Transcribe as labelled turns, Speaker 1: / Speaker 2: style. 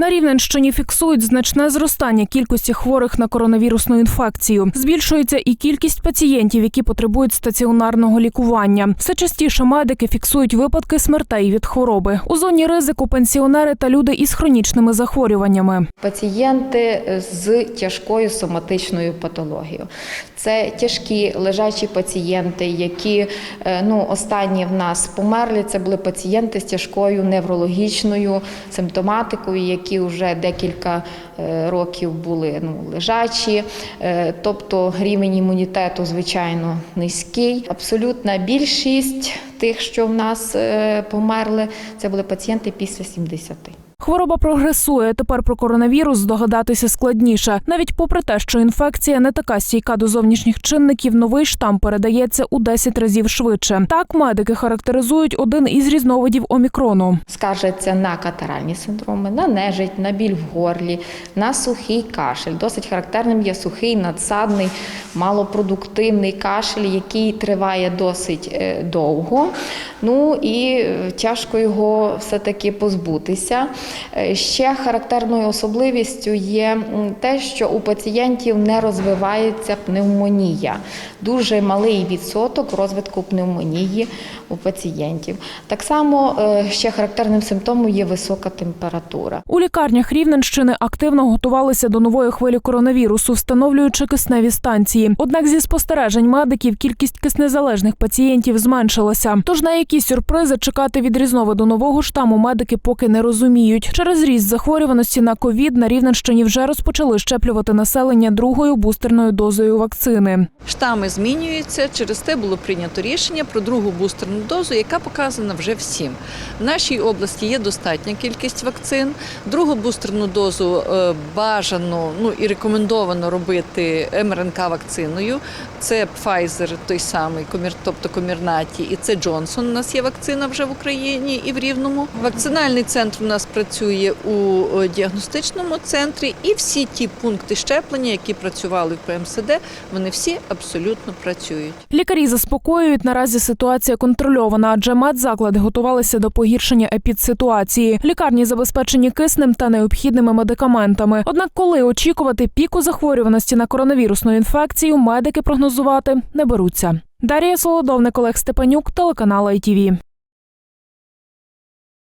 Speaker 1: На Рівненщині фіксують значне зростання кількості хворих на коронавірусну інфекцію. Збільшується і кількість пацієнтів, які потребують стаціонарного лікування. Все частіше медики фіксують випадки смертей від хвороби. У зоні ризику пенсіонери та люди із хронічними захворюваннями.
Speaker 2: Пацієнти з тяжкою соматичною патологією. Це тяжкі лежачі пацієнти, які е, ну, останні в нас померли. Це були пацієнти з тяжкою неврологічною симптоматикою, які вже декілька е, років були ну, лежачі. Е, Тобто рівень імунітету, звичайно, низький. Абсолютна більшість тих, що в нас е, померли, це були пацієнти після 70.
Speaker 1: Хвороба прогресує. Тепер про коронавірус здогадатися складніше. Навіть попри те, що інфекція не така стійка до зовнішніх чинників, новий штам передається у 10 разів швидше. Так медики характеризують один із різновидів омікрону.
Speaker 2: скаржаться на катаральні синдроми, на нежить, на біль в горлі, на сухий кашель. Досить характерним є сухий, надсадний, малопродуктивний кашель, який триває досить е, довго. Ну і е, тяжко його все-таки позбутися. Е, Ще характерною особливістю є те, що у пацієнтів не розвивається пневмонія. Дуже малий відсоток розвитку пневмонії у пацієнтів. Так само е, ще характерним симптомом є висока температура.
Speaker 1: У лікарнях Рівненщини активно готувалися до нової хвилі коронавірусу, встановлюючи кисневі станції. Однак зі спостережень медиків кількість киснезалежних пацієнтів зменшилася. Тож на які сюрпризи чекати від різновиду нового штаму медики поки не розуміють. Через ріст захворюваності на ковід на Рівненщині вже розпочали щеплювати населення другою бустерною дозою вакцини.
Speaker 3: Штами змінюються. Через те було прийнято рішення про другу бустерну дозу, яка показана вже всім. В нашій області є достатня кількість вакцин. Другу бустерну дозу е, бажано ну і рекомендовано робити МРНК вакциною. Це Pfizer той самий, тобто Комірнаті, і це Джонсон. У нас є вакцина вже в Україні і в Рівному. Вакцинальний центр у нас працює у е, діагностичному центрі, і всі ті пункти щеплення, які працювали в ПМСД, вони всі абсолютно працюють.
Speaker 1: Лікарі заспокоюють, наразі ситуація контрольована, адже медзаклади готувалися до погіршення епідситуації. Лікарні забезпечені киснем та необхідними медикаментами. Однак, коли очікувати піку захворюваності на коронавірусну інфекцію, медики прогнозувати не беруться. Дар'я Солодовник, Олег Степанюк, телеканал ITV.